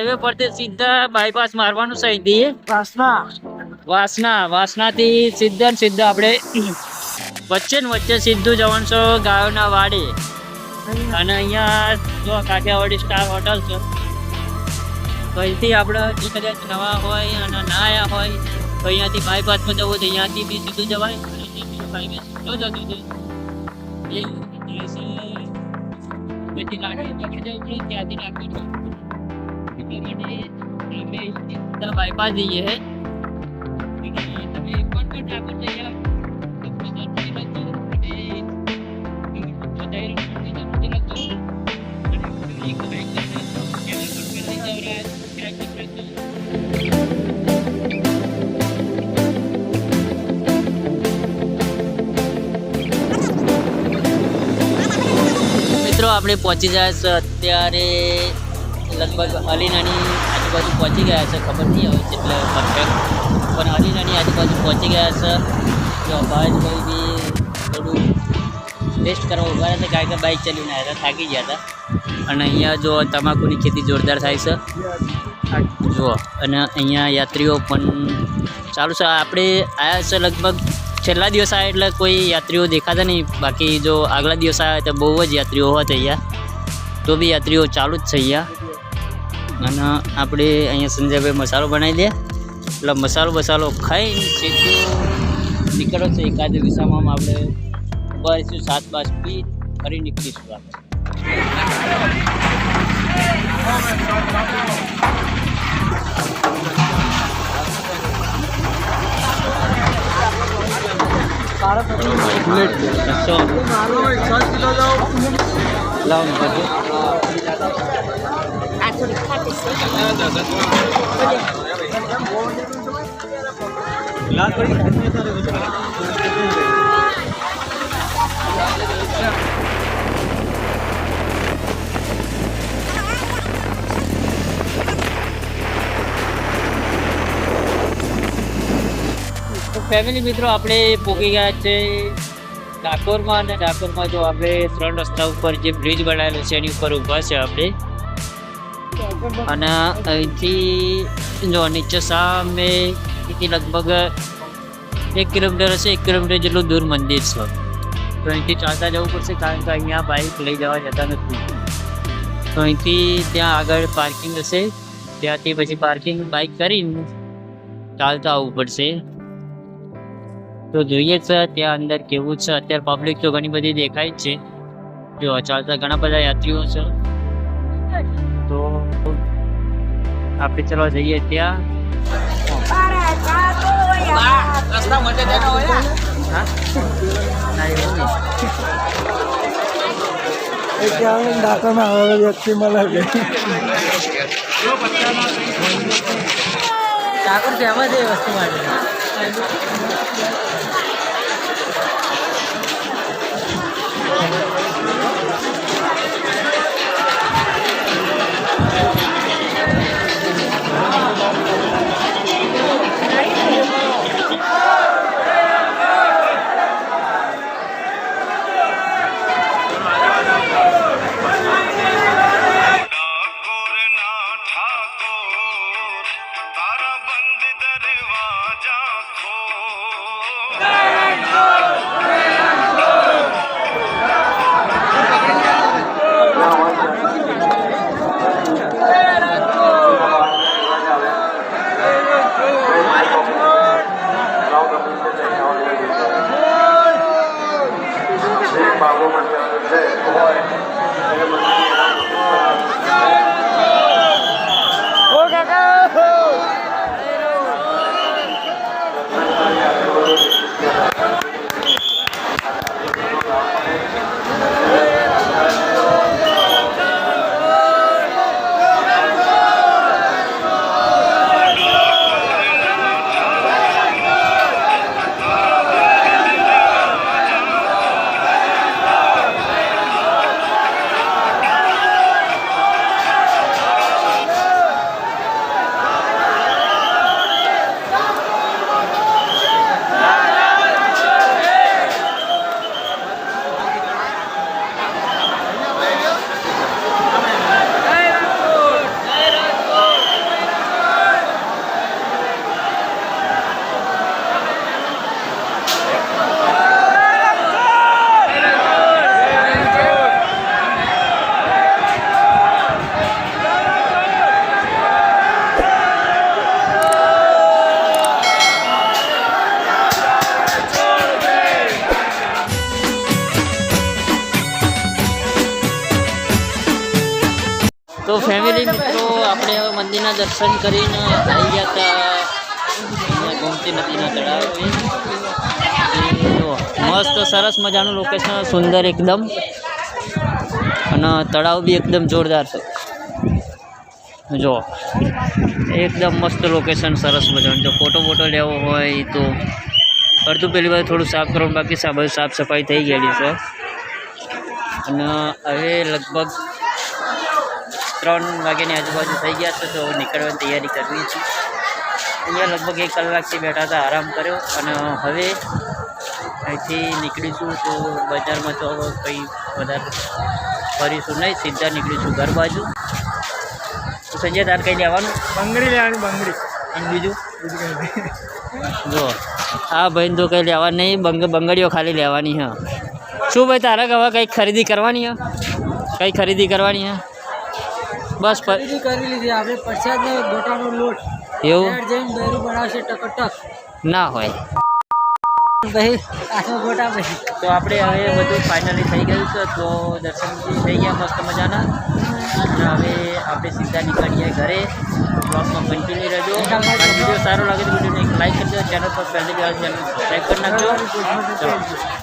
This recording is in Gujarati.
હાઈવે પરથી સીધા બાયપાસ મારવાનું છે અહીંથી વાસના વાસનાથી સીધા ને સીધા આપણે વચ્ચે ને વચ્ચે સીધું જવાનું છે ગાયોના વાડે અને અહીંયા જો કાઠિયાવાડી સ્ટાર હોટલ છે તો અહીંથી આપણે જે કદાચ નવા હોય અને ના આવ્યા હોય તો અહીંયાથી બાયપાસમાં જવું તો અહીંયાથી બી સીધું જવાય હાઈવે સીધો જતો છે એ ત્યાંથી લાકડી એટલે માટે અમે સીધા બાયપાસ જઈએ હે તમે પણ પણ ઠાકોર જઈ મિત્રો, આપણે પહોંચી જાય છે અત્યારે લગભગ હલીનાની આજુબાજુ પહોંચી ગયા છે, ખબર નહીં હવે એટલે પરફેક્ટ પણ હલીનાની આજુબાજુ પહોંચી ગયા છે. જો ભાઈ બી થોડું ટેસ્ટ કરવા ઊભા હતા કારણ કે બાઇક ચલીને આવ્યા થાકી ગયા હતા. અને અહીંયા જો તમાકુની ખેતી જોરદાર થાય છે. જુઓ અને અહીંયા યાત્રીઓ પણ ચાલુ છે. આપણે આવ્યા છે લગભગ છેલ્લા દિવસ આવ્યા એટલે કોઈ યાત્રીઓ દેખાતા નહીં. બાકી જો આગલા દિવસ આવ્યા તો બહુ જ યાત્રીઓ હોત અહીંયા. તો બી યાત્રીઓ ચાલુ જ છે અહીંયા. અને આપણે અહીંયા સંજયભાઈ મસાલો બનાવી દે. એટલે મસાલો બસાલો ખાઈને સીધું નીકળો છે એકાદ વિસામાં આપણે બસ સાત બાસ પી, ફરી નીકળીશું આપણે. લાવો બધું તો ફેમિલી મિત્રો, આપણે પોકી ગયા છે ડાકોરમાં અને ડાકોરમાં જો આપણે ત્રણ રસ્તા ઉપર જે બ્રિજ બનાવેલો છે, એની ઉપર ઊભા છે આપણે. અને અહીંથી જો નીચે સામે લગભગ એક કિલોમીટર હશે, એક કિલોમીટર જેટલું દૂર મંદિર છે. તો અહીંથી ચાલતા જવું પડશે કારણ કે અહીંયા બાઇક લઈ જવા જતા નથી. તો અહીંથી ત્યાં આગળ પાર્કિંગ હશે. ત્યાંથી પછી પાર્કિંગ બાઇક કરીને ચાલતા આવવું પડશે. તો જોઈએ છે, ત્યાં અંદર કેવું છે? અત્યારે પબ્લિક તો ઘણી બધી દેખાય જ છે. જો ચાલતા ઘણા બધા યાત્રીઓ છે. તો આપણે ચલો જઈએ ત્યાં. ડાકામાં હવે વ્યક્તિ મળે છે ઠાકોર ફેમસ એ વસ્તુ માટે તળાવના દર્શન કરીને આવી ગયા હતા. ગોમતી નદીના તળાવ. મસ્ત, સરસ મજાનું લોકેશન સુંદર એકદમ. અને તળાવ બી એકદમ જોરદાર છે. જો, એકદમ મસ્ત લોકેશન સરસ મજાનું. જો ફોટો ફોટો લેવો હોય તો અડધું પહેલી વાર થોડું સાફ કરવાનું, બાકી સાફ સફાઈ થઈ ગયેલી છે. અને હવે લગભગ ત્રણ વાગ્યાની આજુબાજુ થઈ ગયા છે તો નીકળવાની તૈયારી કરવી છે. અહીંયા લગભગ એક કલાકથી બેઠા હતા આરામ કર્યો અને હવે અહીંથી નીકળીશું તો બજારમાં તો કંઈ વધારે ફરીશું નહીં સીધા નીકળીશું ઘર બાજુ. તો સંજય તાર કંઈ લેવાનું? બંગડી લેવાની બંગડી. અને બીજું? બીજું જો આ ભાઈ તો કંઈ લેવા નહીં બંગ બંગડીઓ ખાલી લેવાની હા. શું ભાઈ તારા હવે કંઈક ખરીદી કરવાની હા? કંઈ ખરીદી કરવાની હા? બસ ખરીદી કરી લીધી. આપણે પ્રસાદ ગોટાનો લોટ. એવું? જઈને બહેરું બનાવશે ટકટક. ના હોય. ગોટા પછી. તો આપણે હવે બધું ફાઇનલી થઈ ગયું છે તો દર્શન થઈ ગયા મસ્ત મજાના. અને હવે આપણે સીધા નીકળીએ ઘરે. બ્લોગમાં કન્ટિન્યુ રહેજો. વીડિયો સારો લાગે તો વિડીયોને એક લાઈક કરજો ચેનલ પર પહેલી વાર ચેનલ સબસ્ક્રાઈબ કરી નાખજો.